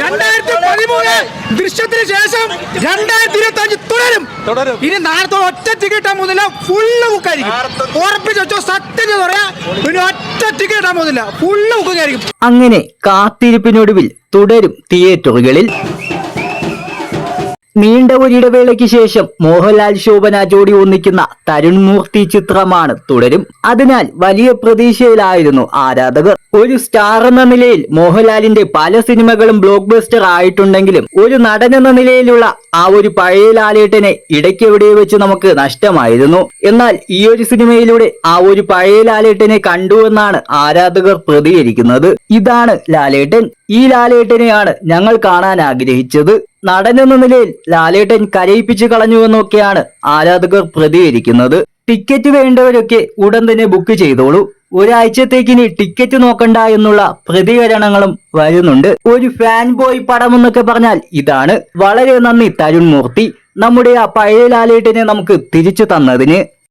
രണ്ടായിരത്തി പതിമൂന്ന് ദൃശ്യത്തിന് ശേഷം രണ്ടായിരത്തി ഇരുപത്തി അഞ്ച് തുടരും. തുടരും. ഇനി നാളത്തെ ഒറ്റ ടിക്കറ്റ് മുതല ഫുള്ള് ബുക്കായിരിക്കും ഉറപ്പിച്ച് വെച്ചോ സത്യം പറയാ. ഇനി ഒറ്റ ടിക്കറ്റ് മുതല ഫുള്ള് അങ്ങനെ കാത്തിരിപ്പിനൊടുവിൽ തുടരും തിയേറ്ററുകളിൽ നീണ്ട ഒരിടവേളയ്ക്ക് ശേഷം മോഹൻലാൽ ശോഭന ജോഡി ഒന്നിക്കുന്ന തരുൺ മൂർത്തി ചിത്രമാണ് തുടരും. അതിനാൽ വലിയ പ്രതീക്ഷയിലായിരുന്നു ആരാധകർ. ഒരു സ്റ്റാർ എന്ന നിലയിൽ മോഹൻലാലിന്റെ പല സിനിമകളും ബ്ലോക്ക് ബസ്റ്റർ ആയിട്ടുണ്ടെങ്കിലും ഒരു നടൻ എന്ന നിലയിലുള്ള ആ ഒരു പഴയ ലാലേട്ടനെ ഇടയ്ക്ക് എവിടെ വെച്ച് നമുക്ക് നഷ്ടമായിരുന്നു. എന്നാൽ ഈ ഒരു സിനിമയിലൂടെ ആ ഒരു പഴയ ലാലേട്ടനെ കണ്ടു എന്നാണ് ആരാധകർ പ്രതികരിക്കുന്നത്. ഇതാണ് ലാലേട്ടൻ. ഈ ലാലേട്ടനെയാണ് ഞങ്ങൾ കാണാൻ ആഗ്രഹിച്ചത്. നടൻ എന്ന നിലയിൽ ലാലേട്ടൻ കരയിപ്പിച്ചു കളഞ്ഞുവെന്നൊക്കെയാണ് ആരാധകർ പ്രതികരിക്കുന്നത്. ടിക്കറ്റ് വേണ്ടവരൊക്കെ ഉടൻ തന്നെ ബുക്ക് ചെയ്തോളൂ. ഒരാഴ്ചത്തേക്ക് ഇനി ടിക്കറ്റ് നോക്കണ്ട എന്നുള്ള പ്രതികരണങ്ങളും വരുന്നുണ്ട്. ഒരു ഫാൻ ബോയ് പടം എന്നൊക്കെ പറഞ്ഞാൽ ഇതാണ്. വളരെ നന്ദി തരുൺ മൂർത്തി. നമ്മുടെ ആ പഴയ ലാലേട്ടനെ നമുക്ക് തിരിച്ചു തന്നതിന്